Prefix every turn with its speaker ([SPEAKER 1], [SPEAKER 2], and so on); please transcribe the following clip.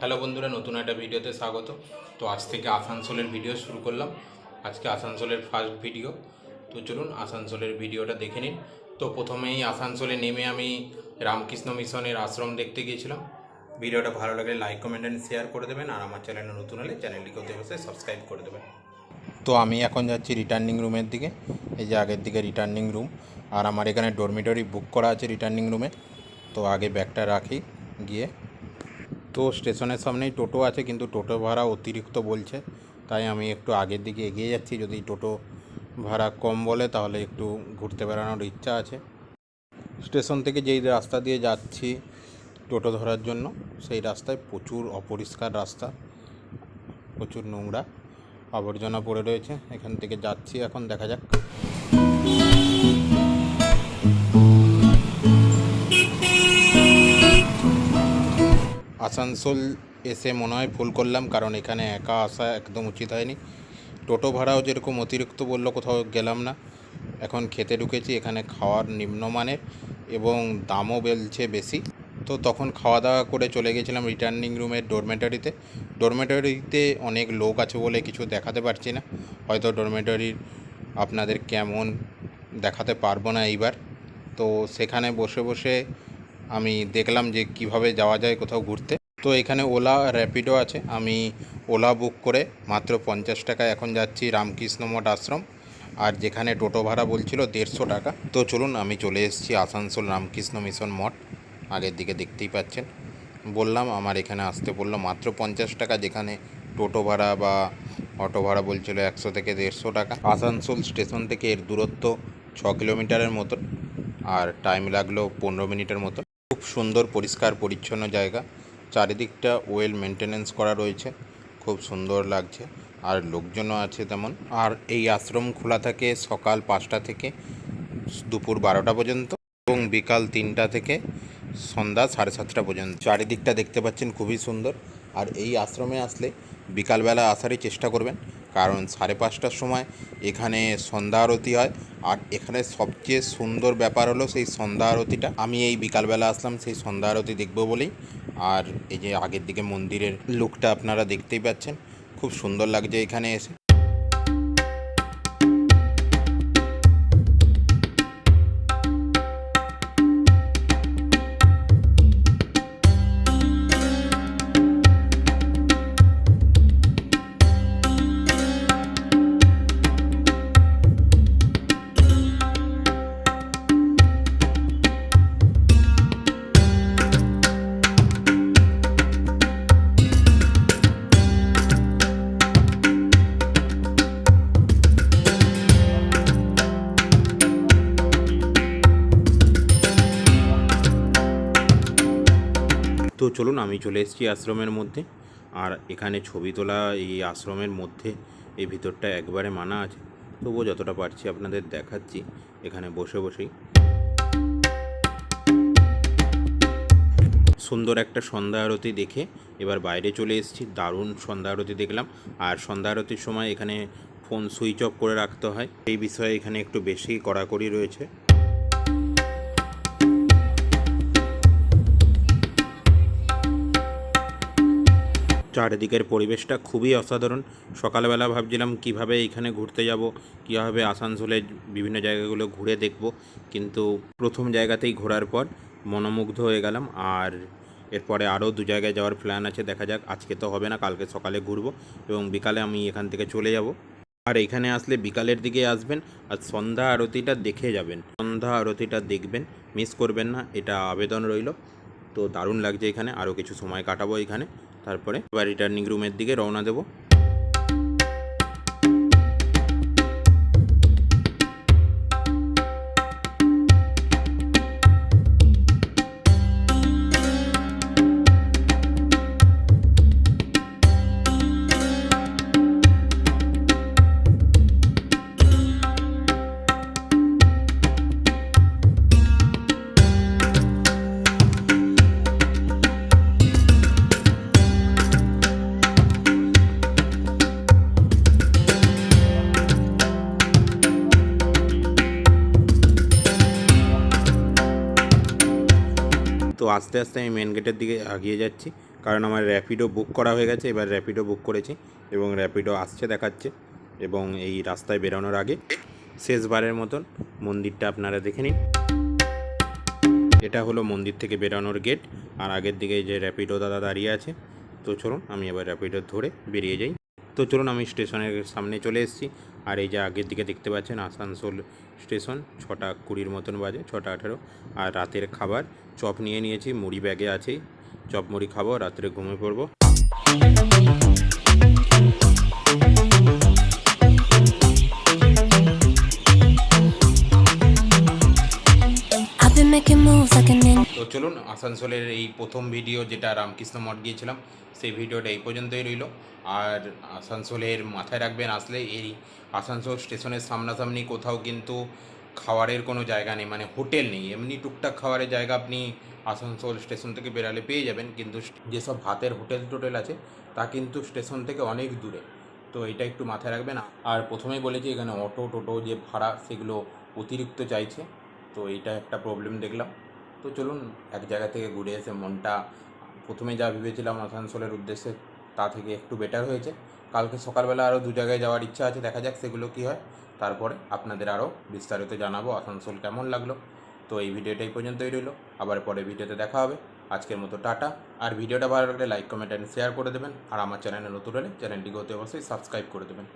[SPEAKER 1] Hello বন্ধুরা, নতুন একটা ভিডিওতে স্বাগত। তো আজ থেকে আসানসোলের ভিডিও শুরু করলাম। আজকে আসানসোলের ফার্স্ট ভিডিও তো চলুন আসানসোলের ভিডিওটা দেখে নিন। তো প্রথমেই আসানসোলে নেমে আমি রামকৃষ্ণ মিশনের আশ্রম দেখতে গিয়েছিলাম। ভিডিওটা ভালো লাগলে লাইক কমেন্ট অ্যান্ড শেয়ার করে দেবেন। আর আমার চ্যানেলে নতুন হলে চ্যানেলটিকে অবশ্যই সাবস্ক্রাইব করে দেবেন। তো আমি এখন যাচ্ছি রিটার্নিং রুমের দিকে, এই যে আগের দিকে রিটার্নিং রুম আর আমার এখানে ডরমিটরি বুক করা আছে রিটার্নিং রুমে তো আগে ব্যাগটা রাখি গিয়ে। তো স্টেশনের সামনেই টোটো আছে, কিন্তু টোটো ভাড়া অতিরিক্ত বলছে, তাই আমি একটু আগের দিকে এগিয়ে যাচ্ছি। যদি টোটো ভাড়া কম বলে, তাহলে একটু ঘুরতে বেড়ানোর ইচ্ছা আছে। স্টেশন থেকে যেই রাস্তা দিয়ে যাচ্ছি টোটো ধরার জন্য, সেই রাস্তায় প্রচুর অপরিষ্কার রাস্তা, প্রচুর নোংরা। আবর্জনা পড়ে রয়েছে। এখান থেকে যাচ্ছি এখন, দেখা যাক। আসানসোল এসে মনে হয় ভুল করলাম, কারণ এখানে একা আসা একদম উচিত হয়নি। টোটো ভাড়াও যেরকম অতিরিক্ত বলল, কোথাও গেলাম না। এখন খেতে ঢুকেছি, এখানে খাওয়ার নিম্নমানের এবং দামও বেলছে বেশি। তো তখন খাওয়া দাওয়া করে চলে গেছিলাম রিটার্নিং রুমের ডরমেটরিতে ডরমেটরিতে অনেক লোক আছে বলে কিছু দেখাতে পারছি না। হয়তো ডরমেটরির আপনাদের কেমন দেখাতে পারব না এইবার। তো সেখানে বসে বসে আমি দেখলাম যে কীভাবে যাওয়া যায় কোথাও ঘুরতে। তো এখানে ওলা র্যাপিডো আছে। আমি ওলা বুক করে মাত্র পঞ্চাশ টাকায় এখন যাচ্ছি রামকৃষ্ণ মঠ আশ্রম। আর যেখানে টোটো ভাড়া বলছিল দেড়শো টাকা। তো চলুন আমি চলে এসেছি আসানসোল রামকৃষ্ণ মিশন মঠ। আগের দিকে দেখতেই পাচ্ছেন। বললাম, আমার এখানে আসতে বলল, মাত্র পঞ্চাশ টাকা যেখানে টোটো ভাড়া বা অটো ভাড়া বলছিল একশো থেকে দেড়শো টাকা। আসানসোল স্টেশন থেকে এর দূরত্ব ছ কিলোমিটারের মতো, আর টাইম লাগল পনেরো মিনিটের মতো। খুব সুন্দর, পরিষ্কার, পরিচ্ছন্ন জায়গা। চারিদিকটা ওয়েল মেনটেনেন্স করা রয়েছে। খুব সুন্দর লাগছে, আর লোকজনও আছে তেমন। আর এই আশ্রম খোলা থাকে সকাল পাঁচটা থেকে দুপুর বারোটা পর্যন্ত এবং বিকাল তিনটা থেকে সন্ধ্যা সাড়ে সাতটা পর্যন্ত। চারিদিকটা দেখতে পাচ্ছেন খুবই সুন্দর। আর এই আশ্রমে আসলে বিকালবেলা আসারই চেষ্টা করবেন। কারণ সাড়ে পাঁচটার সময় এখানে সন্ধ্যা আরতি হয়। আর এখানে সবচেয়ে সুন্দর ব্যাপার হলো সেই সন্ধ্যা আরতিটা। আমি এই বিকালবেলা আসলাম, সেই সন্ধ্যা আরতি দেখব বলেই। আর এই যে আগের দিকে মন্দিরের লুকটা আপনারা দেখতেই পাচ্ছেন। খুব সুন্দর লাগছে এখানে এসে। তো চলুন, আমি চলে এসেছি আশ্রমের মধ্যে। আর এখানে ছবি তোলা এই আশ্রমের মধ্যে, এই ভিতরটা একবারে মানা আছে। তবুও যতটা পারছি আপনাদের দেখাচ্ছি, এখানে বসে বসেই। সুন্দর একটা সন্ধ্যা আরতি দেখে এবার বাইরে চলে এসেছি। দারুণ সন্ধ্যা আরতি দেখলাম। আর সন্ধ্যা আরতির সময় এখানে ফোন সুইচ অফ করে রাখতে হয়। এই বিষয়ে এখানে একটু বেশি কড়াকড়ি রয়েছে। চারিদিকের পরিবেশটা খুবই অসাধারণ। সকালবেলা ভাবছিলাম কীভাবে এখানে ঘুরতে যাব, কীভাবে আসানসোলের বিভিন্ন জায়গাগুলো ঘুরে দেখব, কিন্তু প্রথম জায়গাতেই ঘোরার পর মনোমুগ্ধ হয়ে গেলাম। আর এরপরে আরও দু জায়গায় যাওয়ার প্ল্যান আছে, দেখা যাক। আজকে তো হবে না, কালকে সকালে ঘুরবো এবং বিকালে আমি এখান থেকে চলে যাব। আর এখানে আসলে বিকালের দিকে আসবেন আর সন্ধ্যা আরতিটা দেখে যাবেন। সন্ধ্যা আরতিটা দেখবেন, মিস করবেন না, এটা আবেদন রইল। তো দারুণ লাগছে এখানে, আরও কিছু সময় কাটাবো এখানে। তারপরে এবার রিটার্নিং রুমের দিকে রওনা দেবো। আস্তে আস্তে আমি মেন গেটের দিকে এগিয়ে যাচ্ছি। কারণ আমার র্যাপিডো বুক করা হয়ে গেছে, এবার র্যাপিডো বুক করেছি এবং র্যাপিডো আসছে দেখাচ্ছে এবং এই রাস্তায় বেরোনোর আগে শেষবারের মতন মন্দিরটা আপনারা দেখে নিন। এটা হলো মন্দির থেকে বেরোনোর গেট আর আগের দিকে যে র্যাপিডো দাদা দাঁড়িয়ে আছে, তো চলুন আমি এবার র্যাপিডো ধরে বেরিয়ে যাই। তো চলুন আমি স্টেশনের সামনে চলে এসেছি। আর এই যে আগের দিকে দেখতে পাচ্ছেন আসানসোল স্টেশন, ছটা কুড়ির মতন বাজে, ছটা আঠেরো আর রাতের খাবার, চপ নিয়ে নিয়েছি, মুড়ি ব্যাগে আছেই চপ, মুড়ি খাব, রাত্রে ঘুমিয়ে পড়ব
[SPEAKER 2] making moves like an.
[SPEAKER 1] তো চলুন, আসানসোলের এই প্রথম ভিডিও যেটা রামকৃষ্ণ মঠ গিয়েছিলাম, সেই ভিডিওটা এই পর্যন্তই রইল। আর আসানসোলের মাথায় রাখবেন, আসলে এই আসানসোল স্টেশনের সামনাসামনি কোথাও কিন্তু খাওয়ারের কোনো জায়গা নেই মানে হোটেল নেই। এমনি টুকটাক খাবারের জায়গা আপনি আসানসোল স্টেশন থেকে বেরালে পেয়ে যাবেন, কিন্তু যেসব ভাতের হোটেল টোটেল আছে, তা কিন্তু স্টেশন থেকে অনেক দূরে। তো এটা একটু মাথায় রাখবেন। আর প্রথমেই বলেছি, এখানে অটো টোটো যে ভাড়া, সেগুলো অতিরিক্ত চাইছে। তো এইটা একটা প্রবলেম দেখলাম। তো চলুন, এক জায়গা থেকে ঘুরে এসে মনটা প্রথমে যা ভেবেছিলাম আসানসোলের উদ্দেশ্যে, তা থেকে একটু বেটার হয়েছে। কালকে সকালবেলা আরও দু জায়গায় যাওয়ার ইচ্ছা আছে, দেখা যাক সেগুলো কী হয়। তারপরে আপনাদের আরও বিস্তারিত জানাব আসানসোল কেমন লাগল। তো এই ভিডিওটা এই পর্যন্তই রইল। আবার পরে ভিডিওতে দেখা হবে। আজকের মতো টাটা। আর ভিডিওটা ভালো লাগলে লাইক কমেন্ট অ্যান্ড শেয়ার করে দেবেন। আর আমার চ্যানেলে নতুন হলে চ্যানেলটিকে অতি অবশ্যই সাবস্ক্রাইব করে দেবেন।